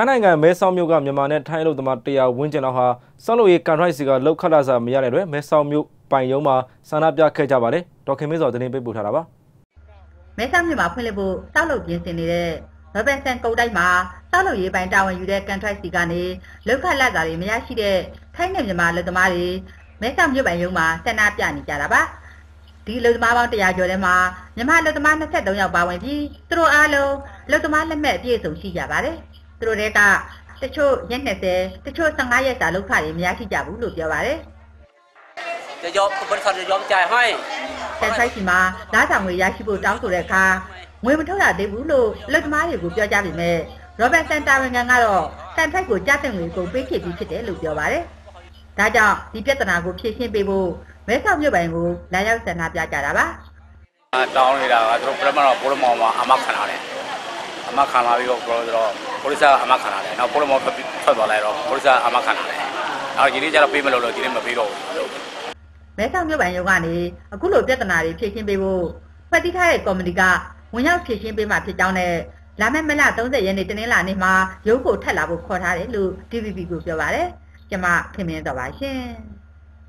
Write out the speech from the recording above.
ထိုင်းနိုင်ငံမဲဆောက်မြို့ကမြန်မာနဲ့ထိုင်းအလုပ်သမား100ဝန်းကျင်လောက်ဟာဆောက်လုပ်ရေးကန်ထရိုက်စီကလောက်ခတ်လာစာမရတဲ့အတွက်မဲဆောက်မြို့ပိုင်ရုံးမှာဆန္ဒပြခဲ့ကြပါတယ်ဒေါက်ခင်မင်းစောတင်ပေးပို့ထားတာပါမဲဆောက်မြို့မှာဖွင့်လှစ်ဖို့စောက်လုပ်ပြင်ဆင်နေတဲ့ရောဘတ်ဆန်ကုတ်တိုက်မှာစောက်လုပ်ရေးပိုင်းတာဝန်ယူတဲ့ကန်ထရိုက်စီကနေလောက်ခတ်လာစာတွေမရရှိတဲ့ထိုင်းနဲ့မြန်မာလူသမားတွေမဲဆောက်မြို့ပိုင်ရုံးမှာဆန္ဒပြနေကြတာပါဒီလူသမားပေါင်း100ကျော်ထဲမှာမြန်မာလူသမား23ယောက်ပါဝင်ပြီးသူတို့အားလုံးလူသမားလက်မှတ်အပြည့်အစုံရှိကြပါတယ် သူတို့တွေကတချို့ရက်20တချို့15ရက်စာလောက်ခတွေမရရှိကြဘူးလို့ပြောပါတယ် จะยอมบริษัทจะยอมจ่ายให้ ကန်ထရိုက်စီမှာလာဆောင်ငွေရရှိဖို့တောင်းဆိုတဲ့အခါငွေမထုတ်ရသေးဘူးလို့လက်သမားတွေကိုပြောကြပေမဲ့ရောဘတ်စန်တာဝန်ခံကတော့ကန်ထရိုက်ကိုကြားတဲ့ငွေကိုပေးခဲ့ပြီးဖြစ်တယ်လို့ပြောပါတယ်။ဒါကြောင့်ဒီပြဿနာကိုဖြေရှင်းပေးဖို့မဲဆောက်မြို့ပိုင်ကိုလာရောက်ဆန္ဒပြကြတာပါ တောင်းနေတာကသူတို့ပြမတော့ပိုလမောင်မှာအမခံလာတယ်အမခံလာပြီးတော့ပြောတော့ ပိုလိစ်ကအမခံလာတယ်နောက်ပိုလမောင်ထွက်ထွက်သွားလိုက်တော့ပိုလိစ်ကအမခံလာတယ်နောက်ဒီနေ့ကျတော့ပေးမလို့လို့ဒီနေ့မပေးတော့ဘူး။မဲဆောက်မြို့ပိုင်ရုံးကနေအခုလိုပြဿနာတွေဖြေရှင်းပေးဖို့ဖွဲ့စည်းထားတဲ့ကော်မတီကဝင်ရောက်ဖြေရှင်းပေးမှဖြစ်ကြောင်းနဲ့လာမယ့်မလ30ရက်နေ့တနင်္လာနေ့မှာရုံးကိုထပ်လာဖို့ခေါ်ထားတယ်လို့ DVB ကိုပြောပါတယ်။ကျွန်မခင်မင်းတော်ပါရှင်။